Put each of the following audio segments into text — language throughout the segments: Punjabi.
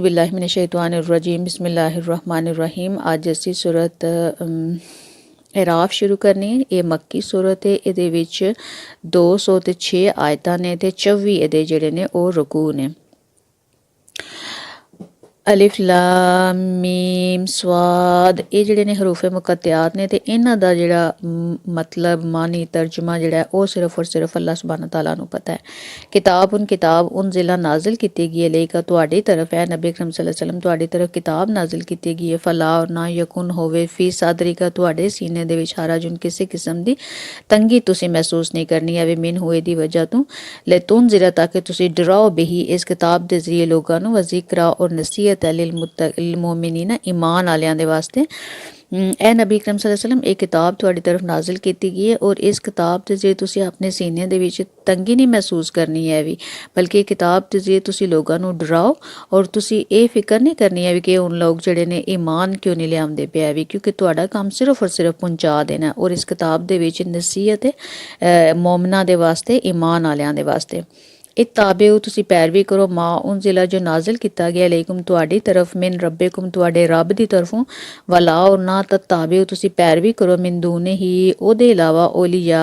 ਬਿਲਲਾਹਿ ਮਿਨਸ਼ ਅੱਜ ਅਸੀਂ ਸੂਰਤ ਇਰਾਫ ਸ਼ੁਰੂ ਕਰਨੀ ਹੈ। ਇਹ ਮੱਕੀ ਸੂਰਤ ਹੈ। ਇਹਦੇ ਵਿੱਚ 200 ਤੇ 6 ਆਇਤਾਂ ਨੇ ਤੇ 24 ਇਹਦੇ ਜਿਹੜੇ ਨੇ ਉਹ ਰਕੂ ਨੇ। ਅਲਿਫ ਲਾਮ ਮੀਮ ਸਵਾਦ, ਇਹ ਜਿਹੜੇ ਨੇ ਹਰੂਫ ਮੁਕੱਤਿਆਤ ਨੇ ਤੇ ਇਹਨਾਂ ਦਾ ਜਿਹੜਾ ਮਤਲਬ ਮਾਨੀ ਤਰਜਮਾ ਜਿਹੜਾ ਉਹ ਸਿਰਫ ਔਰ ਸਿਰਫ ਅੱਲਾਹ ਸੁਬਹਾਨ ਤਾਲਾ ਨੂੰ ਪਤਾ ਹੈ। ਕਿਤਾਬ ਉਨ ਕਿਤਾਬ ਉਨ ਜ਼ਿਲਾ ਨਾਜ਼ਿਲ ਕੀਤੀ ਗਈ ਹੈ ਲੇਕਾ ਤੁਹਾਡੀ ਤਰਫ ਹੈ, ਨਬੀ ਕਰਮ ਸੱਲੱਲਾਹੁ ਅਲੈਹਿ ਵਸੱਲਮ, ਤੁਹਾਡੀ ਤਰਫ ਕਿਤਾਬ ਨਾਜ਼ਿਲ ਕੀਤੀ ਗਈ ਹੈ। ਫਲਾ ਔਰ ਨਾ ਯਕੁਨ ਹੋਵੇ, ਫੀ ਸਾਦਰਿਕਾ ਤੁਹਾਡੇ ਸੀਨੇ ਦੇ ਵਿੱਚ ਹਰਜੁਨ ਕਿਸੇ ਕਿਸਮ ਦੀ ਤੰਗੀ ਤੁਸੀਂ ਮਹਿਸੂਸ ਨਹੀਂ ਕਰਨੀ ਹੈ ਵੀ ਮਿਨ ਹੋਏ ਦੀ ਵਜ੍ਹਾ ਤੋਂ। ਲੈਤੂਨ ਜ਼ਿਰਾ ਤਾਂ ਕਿ ਤੁਸੀਂ ਡਰਾਓ ਬਹੀ ਇਸ ਕਿਤਾਬ ਦੇ ਜ਼ਰੀਏ ਲੋਕਾਂ ਨੂੰ, ਵਜ਼ਿਕਰਾ ਔਰ ਨਸੀਹਤ ਹੈ ਲਿਲ ਮੁਤਮਿਨੀਨ ਈਮਾਨ ਵਾਲਿਆਂ ਦੇ ਵਾਸਤੇ ਹਮ, ਇਹ ਨਬੀ ਕਰੀਮ ਸੱਲੱਲਾਹੁ ਅਲੈਹਿ ਵਸੱਲਮ ਇਹ ਕਿਤਾਬ ਤੁਹਾਡੀ ਤਰਫ ਨਾਜ਼ਿਲ ਕੀਤੀ ਗਈ ਹੈ ਔਰ ਇਸ ਕਿਤਾਬ ਦੇ ਜੇ ਤੁਸੀਂ ਆਪਣੇ ਸੀਨੇ ਦੇ ਵਿੱਚ ਤੰਗੀ ਨਹੀਂ ਮਹਿਸੂਸ ਕਰਨੀ ਹੈ ਵੀ ਬਲਕਿ ਇਹ ਕਿਤਾਬ ਦੇ ਜ਼ਰੀਏ ਤੁਸੀਂ ਲੋਕਾਂ ਨੂੰ ਡਰਾਓ ਔਰ ਤੁਸੀਂ ਇਹ ਫਿਕਰ ਨਹੀਂ ਕਰਨੀ ਹੈ ਵੀ ਕਿ ਉਹ ਲੋਕ ਜਿਹੜੇ ਨੇ ਈਮਾਨ ਕਿਉਂ ਨਹੀਂ ਲਿਆਉਂਦੇ ਪਿਆ ਵੀ ਕਿਉਂਕਿ ਤੁਹਾਡਾ ਕੰਮ ਸਿਰਫ ਔਰ ਸਿਰਫ ਪਹੁੰਚਾ ਦੇਣਾ ਔਰ ਇਸ ਕਿਤਾਬ ਦੇ ਵਿੱਚ ਨਸੀਹਤ ਹੈ ਅਹ, ਦੇ ਵਾਸਤੇ ਈਮਾਨ ਵਾਲਿਆਂ ਦੇ ਵਾਸਤੇ ਇਹ ਤਾਬਿਓ ਤੁਸੀਂ ਪੈਰਵੀ ਕਰੋ, ਮਾ, ਉਨ ਜ਼ਿਲਾ ਜੋ ਨਾਜ਼ਿਲ ਕੀਤਾ ਗਿਆ ਲੇਕੁਮ ਤੁਹਾਡੀ ਤਰਫ, ਮਿਨ ਰੱਬੇਕੁਮ ਤੁਹਾਡੇ ਰੱਬ ਦੀ ਤਰਫੋਂ, ਵਲਾ ਔਰ ਨਾ ਤਤਾਬਿਓ ਤੁਸੀਂ ਪੈਰਵੀ ਕਰੋ, ਮਿਨ ਦੂਨੇ ਹੀ, ਉਹਦੇ ਇਲਾਵਾ ਔਲੀਆ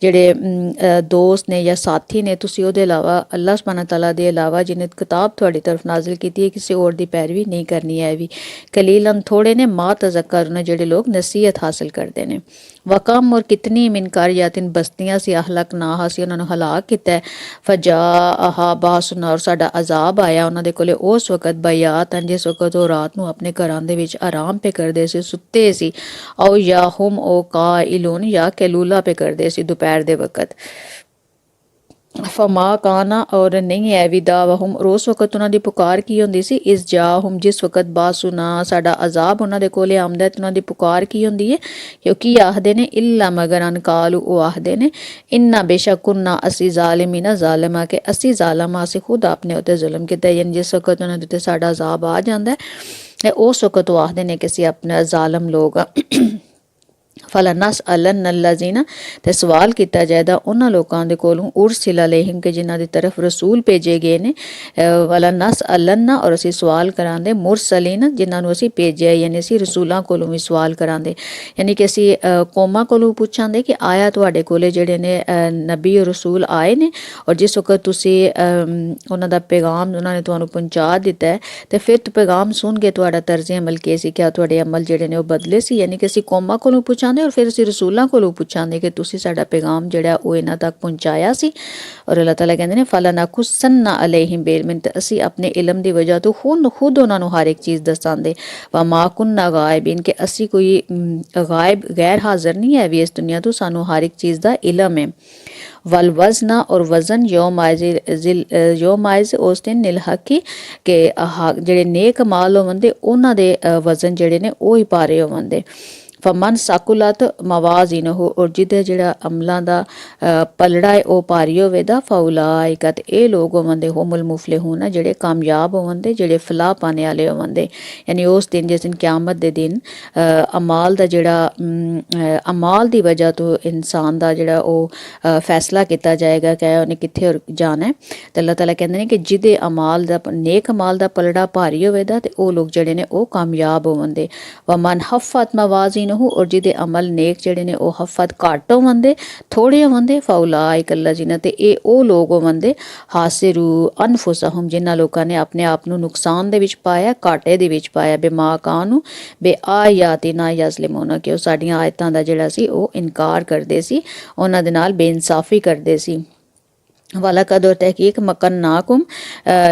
ਜਿਹੜੇ ਦੋਸਤ ਨੇ ਜਾਂ ਸਾਥੀ ਨੇ, ਤੁਸੀਂ ਉਹਦੇ ਇਲਾਵਾ, ਅੱਲਾਹ ਸੁਬਹਾਨਹੁ ਤਾਲਾ ਦੇ ਇਲਾਵਾ ਜਿਹਨੇ ਕਿਤਾਬ ਤੁਹਾਡੀ ਤਰਫ ਨਾਜ਼ਿਲ ਕੀਤੀ ਹੈ, ਕਿਸੇ ਹੋਰ ਦੀ ਪੈਰਵੀ ਨਹੀਂ ਕਰਨੀ ਹੈ ਵੀ। ਕਲੀਲਨ ਥੋੜੇ ਨੇ, ਮਾ ਤਜ਼ਕਰਨ ਜਿਹੜੇ ਲੋਕ ਨਸੀਹਤ ਹਾਸਲ ਕਰਦੇ ਨੇ। ਵਕਮ ਔਰ ਕਿਤਨੀ ਮਿਨ ਕਾਰਿਆਤਿਨ ਬਸਤੀਆਂ ਸੀ ਅਹਲਕ ਨਾ ਸੀ, ਉਹਨਾਂ ਨੂੰ ਹਲਾਕ ਕੀਤਾ ਫਜਾ ਆਹਾ ਬਾਸੁਨ ਔਰ ਸਾਡਾ ਅਜ਼ਾਬ ਆਇਆ। ਉਹਨਾਂ ਦੇ ਕੋਲੇ ਉਸ ਵਕਤ ਬਯਾਤ ਹਨ, ਜਿਸ ਵਕਤ ਉਹ ਰਾਤ ਨੂੰ ਆਪਣੇ ਘਰਾਂ ਦੇ ਵਿੱਚ ਆਰਾਮ ਪੇ ਕਰਦੇ ਸੀ, ਸੁੱਤੇ ਸੀ। ਔ ਯਾ ਹਮ ਔ ਕਾਇਲੂਨ ਜਾਂ ਕੈਲੂਲਾ ਪੇ ਕਰਦੇ ਸੀ, ਦੁਪਹਿਰ ਦੇ ਵਕਤ। ਫਮਾ ਕਾਨਾ ਔਰ ਨਹੀਂ ਹੈ ਵਿਦਾ ਵਹਮ। ਰੋਸ ਵਕਤ ਉਹਨਾਂ ਦੀ ਪੁਕਾਰ ਕੀ ਹੁੰਦੀ ਸੀ? ਇਸ ਜਾਹਮ ਜਿਸ ਵਕਤ ਬਾਸੁਨਾ ਸਾਡਾ ਅਜ਼ਾਬ ਉਹਨਾਂ ਦੇ ਕੋਲੇ ਆਮਦਾ ਹੈ ਉਹਨਾਂ ਦੀ ਪੁਕਾਰ ਕੀ ਹੁੰਦੀ ਹੈ ਕਿਉਂਕਿ ਆਖਦੇ ਨੇ ਇੱਲਾ ਮਗਰ ਅਨ ਕਾਲੂ ਉਹ ਆਖਦੇ ਨੇ, ਇੰਨਾ ਬੇਸ਼ੱਕੁਨਾ ਅਸੀਂ ਜ਼ਾਲਿਮੀਨਾ ਜ਼ਾਲਿਮਾ ਕਿ ਅਸੀਂ ਜ਼ਾਲਮਾ, ਅਸੀਂ ਖੁਦ ਆਪਣੇ ਉੱਤੇ ਜ਼ੁਲਮ ਕੀਤਾ ਯਾਨੀ ਜਿਸ ਵਕਤ ਉਹਨਾਂ ਦੇ ਉੱਤੇ ਸਾਡਾ ਅਜ਼ਾਬ ਆ ਜਾਂਦਾ ਹੈ ਉਸ ਵਕਤ ਉਹ ਆਖਦੇ ਨੇ ਕਿ ਅਸੀਂ ਆਪਣਾ ਜ਼ਾਲਮ ਲੋਕ ਫਲਨਸ ਅਲਨ ਅਲਜ਼ੀਨਾ ਤੇ ਸਵਾਲ ਕੀਤਾ ਜਾਇਦਾ ਉਹਨਾਂ ਲੋਕਾਂ ਦੇ ਕੋਲੋਂ ਉਰਸਿਲਾ ਅਲੈਹਿਮ ਕੇ ਜਿਨ੍ਹਾਂ ਦੀ ਤਰਫ ਰਸੂਲ ਭੇਜੇ ਗਏ ਨੇ ਵਲਨਸ ਅਲਨਾ ਔਰ ਅਸੀਂ ਸਵਾਲ ਕਰਾਂਦੇ, ਮੁਰਸਲੀਨ ਜਿਨ੍ਹਾਂ ਨੂੰ ਅਸੀਂ ਭੇਜਿਆ, ਯਾਨੀ ਅਸੀਂ ਰਸੂਲਾਂ ਕੋਲੋਂ ਵੀ ਸਵਾਲ ਕਰਾਂਦੇ। ਯਾਨੀ ਕਿ ਅਸੀਂ ਕੌਮਾਂ ਕੋਲੋਂ ਪੁੱਛਾਂਦੇ ਕਿ ਆਇਆ ਤੁਹਾਡੇ ਕੋਲੇ ਜਿਹੜੇ ਨੇ ਨਬੀ ਔਰ ਰਸੂਲ ਆਏ ਨੇ ਔਰ ਜਿਸ ਵਕਤ ਤੁਸੀਂ ਉਹਨਾਂ ਦਾ ਪੈਗਾਮ ਉਹਨਾਂ ਨੇ ਤੁਹਾਨੂੰ ਪਹੁੰਚਾ ਦਿੱਤਾ ਹੈ, ਤੇ ਫਿਰ ਤੇ, ਪੈਗਾਮ ਸੁਣ ਕੇ ਤੁਹਾਡਾ ਤਰਜ਼ ਅਮਲ ਕੀ ਸੀ? ਕਿਆ ਤੁਹਾਡੇ ਅਮਲ ਜਿਹੜੇ ਨੇ ਉਹ ਬਦਲੇ ਸੀ? ਯਾਨੀ ਕਿ ਅਸੀਂ ਕੌਮਾਂ ਕੋਲੋਂ ਪੁੱਛਾਂਦੇ ਔਰ ਫਿਰ ਅਸੀਂ ਰਸੂਲਾਂ ਕੋਲੋਂ ਪੁੱਛਾਂਗੇ ਕਿ ਤੁਸੀਂ ਸਾਡਾ ਪੈਗਾਮ ਜਿਹੜਾ ਉਹ ਇਹਨਾਂ ਤੱਕ ਪਹੁੰਚਾਇਆ ਸੀ। ਔਰ ਅੱਲਾਹ ਤਾਲਾ ਕਹਿੰਦੇ ਨੇ ਫਲਨਾ ਕੁਸੰਨਾ ਅਲੈਹਿਮ ਬੇਲਮਨ ਅਸੀਂ ਆਪਣੇ ਇਲਮ ਦੀ ਵਜ੍ਹਾ ਤੋਂ ਖੁਦ ਖੁਦ ਉਹਨਾਂ ਨੂੰ ਹਰ ਇੱਕ ਚੀਜ਼ ਦੱਸਾਂਦੇ। ਵਾ ਮਾ ਕੁੰਨਾ ਗਾਇਬਿਨ, ਕਿ ਅਸੀਂ ਕੋਈ ਗਾਇਬ, ਗੈਰ ਹਾਜ਼ਰ ਨਹੀਂ ਹੈ ਵੀ ਇਸ ਦੁਨੀਆ ਤੋਂ ਸਾਨੂੰ ਹਰ ਇੱਕ ਚੀਜ਼ ਦਾ ਇਲਮ ਹੈ। ਵਲ ਵਜ਼ਨਾ ਔਰ ਵਜ਼ਨ ਯੋਮ ਆਇਜ਼ ਯੋਮ ਆਇਜ਼, ਉਸ ਦਿਨ ਨਿਲ ਹਕੀ ਕਿ ਜਿਹੜੇ ਨੇਕ ਮਾਲ ਹੋਵੰਦੇ ਉਹਨਾਂ ਦੇ ਵਜ਼ਨ ਜਿਹੜੇ ਨੇ ਉਹ ਹੀ ਪਾਰੇ ਹੋਵੰਦੇ ਫਮਨ ਸਾਕੁਲਤ ਮਵਾਜ਼ਿਨਹੁ ਔਰ ਜਿਹਦੇ ਜਿਹੜਾ ਅਮਲਾਂ ਦਾ ਪਲੜਾ ਹੈ ਉਹ ਭਾਰੀ ਹੋਵੇ ਦਾ ਇਹ ਲੋਕ ਹੋਵੰਦੇ ਹੁਮੁਲ ਮੁਫਲਿਹੂਨ ਜਿਹੜੇ ਕਾਮਯਾਬ ਹੋਵੰਦੇ ਜਿਹੜੇ ਫਲਾਹ ਪਾਣੇ ਵਾਲੇ ਹੋਵੰਦੇ ਯਾਨੀ ਉਸ ਦਿਨ ਜਿਸ ਦਿਨ ਕਿਆਮਤ ਦੇ ਦਿਨ ਅਮਾਲ ਦਾ ਜਿਹੜਾ ਅਮਾਲ ਦੀ ਵਜ੍ਹਾ ਤੋਂ ਇਨਸਾਨ ਦਾ ਜਿਹੜਾ ਉਹ ਫੈਸਲਾ ਕੀਤਾ ਜਾਏਗਾ ਕਿ ਉਹਨੇ ਕਿੱਥੇ ਜਾਣਾ ਹੈ ਤੇ ਅੱਲਾਹ ਤਾਲਾ ਕਹਿੰਦੇ ਨੇ ਕਿ ਜਿਹਦੇ ਅਮਾਲ ਦਾ ਨੇਕ ਅਮਾਲ ਦਾ ਪਲੜਾ ਭਾਰੀ ਹੋਵੇਗਾ ਤੇ ਉਹ ਲੋਕ ਜਿਹੜੇ ਨੇ ਉਹ ਕਾਮਯਾਬ ਹੋਵੰਦੇ ਵਮਨ ਹਫਤ ਮਵਾਜ਼ਿਨਹੁ ਔਰ ਜਿਹਦੇ ਅਮਲ ਨੇਕ ਜਿਹੜੇ ਨੇ ਉਹ ਹਫਤ ਘੱਟ ਹੋਵੰਦੇ ਥੋੜੇ ਹੋਵੰਦੇ ਫੌਲਾਇਕ ਅੱਲਾਜ਼ੀਨਾ ਤੇ ਇਹ ਉਹ ਲੋਕ ਹੋਵੰਦੇ ਹਾਸਿਰੂ ਅਨਫੁਸਹਮ ਜਿਨ੍ਹਾਂ ਲੋਕਾਂ ਨੇ ਆਪਣੇ ਆਪ ਨੂੰ ਨੁਕਸਾਨ ਦੇ ਵਿੱਚ ਪਾਇਆ ਘਾਟੇ ਦੇ ਵਿੱਚ ਪਾਇਆ ਬਿਮਾ ਕਾਨੂੰ ਬੇ ਯਜ਼ਲਿਮੂਨਾ ਕਿ ਉਹ ਸਾਡੀਆਂ ਆਇਤਾਂ ਦਾ ਜਿਹੜਾ ਸੀ ਉਹ ਇਨਕਾਰ ਕਰਦੇ ਸੀ ਉਹਨਾਂ ਦੇ ਨਾਲ ਬੇਇਨਸਾਫੀ ਕਰਦੇ ਸੀ। ਵਾਲਾ ਕਦੋਂ ਤਹਿਕੀਕ ਮਕਨ ਨਾਕੁਮ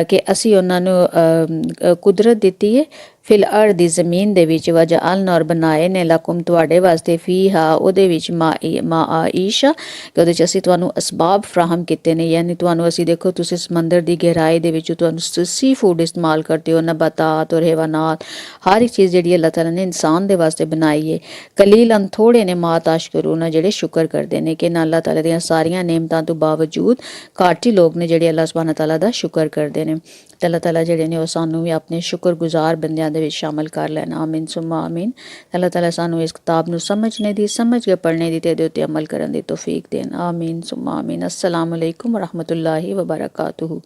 ਕਿ ਅਸੀਂ ਉਹਨਾਂ ਨੂੰ ਅਮ, ਕੁਦਰਤ ਦਿੱਤੀ ਹੈ ਫਿਲ ਅਰਦ ਦੀ ਜ਼ਮੀਨ ਦੇ ਵਿੱਚ ਵਜਅਲਨ ਔਰ ਬਣਾਏ ਨੇ। ਲਕੁਮ ਤੁਹਾਡੇ ਵਾਸਤੇ ਫੀਹਾ, ਉਹਦੇ ਵਿੱਚ ਮਾਈ ਮਾਈਸ਼ਾ ਕਿ ਉਹਦੇ ਚ ਅਸੀਂ ਤੁਹਾਨੂੰ ਅਸਬਾਬ ਫਰਾਹਮ ਕੀਤੇ ਨੇ। ਯਾਨੀ ਤੁਹਾਨੂੰ ਅਸੀਂ ਦੇਖੋ, ਤੁਸੀਂ ਸਮੁੰਦਰ ਦੀ ਗਹਿਰਾਈ ਦੇ ਵਿੱਚ ਤੁਹਾਨੂੰ ਸੀ ਫੂਡ ਇਸਤੇਮਾਲ ਕਰਦੇ ਹੋ, ਨਬਾਤਾਤ ਔਰ ਹੈਵਾਨਾਤ। ਹਰ ਇੱਕ ਚੀਜ਼ ਜਿਹੜੀ ਅੱਲਾਹ ਤਾਲਾ ਨੇ ਇਨਸਾਨ ਦੇ ਵਾਸਤੇ ਬਣਾਈ ਹੈ ਕਲੀਲਨ ਥੋੜੇ ਨੇ ਮਾਤ ਅਸ਼ਕਰੂਨਾ ਜਿਹੜੇ ਸ਼ੁਕਰ ਕਰਦੇ ਨੇ ਕਿ ਨਾ ਅੱਲਾਹ ਤਾਲਾ ਦੀਆਂ ਸਾਰੀਆਂ ਨੇਮਤਾਂ ਤੋਂ ਬਾਵਜੂਦ ਘਾਟੀ ਲੋਕ ਨੇ ਜਿਹੜੇ ਅੱਲਾਹ ਸੁਬਹਾਨਾ ਤਾਲਾ ਦਾ ਸ਼ੁਕਰ ਕਰਦੇ ਨੇ। ਤੇ ਅੱਲਾਹ ਤਾਲਾ ਜਿਹੜੇ ਨੇ ਉਹ ਸਾਨੂੰ ਵੀ ਆਪਣੇ ਸ਼ੁਕਰਗੁਜ਼ਾਰ ਬੰਦਿਆਂ ਦੇ ਵਿੱਚ ਸ਼ਾਮਲ ਕਰ ਲੈਣਾ ਆਮੀਨ ਸੁਮਾ ਆਮੀਨ ਅੱਲਾਹ ਤਾਲਾ ਸਾਨੂੰ ਇਸ ਕਿਤਾਬ ਨੂੰ ਸਮਝਣੇ ਦੀ ਸਮਝ ਕੇ ਪੜ੍ਹਨੇ ਦੀ ਤੇ ਇਹਦੇ ਉੱਤੇ ਅਮਲ ਕਰਨ ਦੀ ਤੌਫੀਕ ਦੇਣ ਆਮੀਨ ਸੁਮਾ ਆਮੀਨ ਅਸਲਾਮ ਅਲੈਕੁਮ ਵਰਹਿਮਤੁਲਾਹਿ ਵਬਰਕਾਤੁਹੂ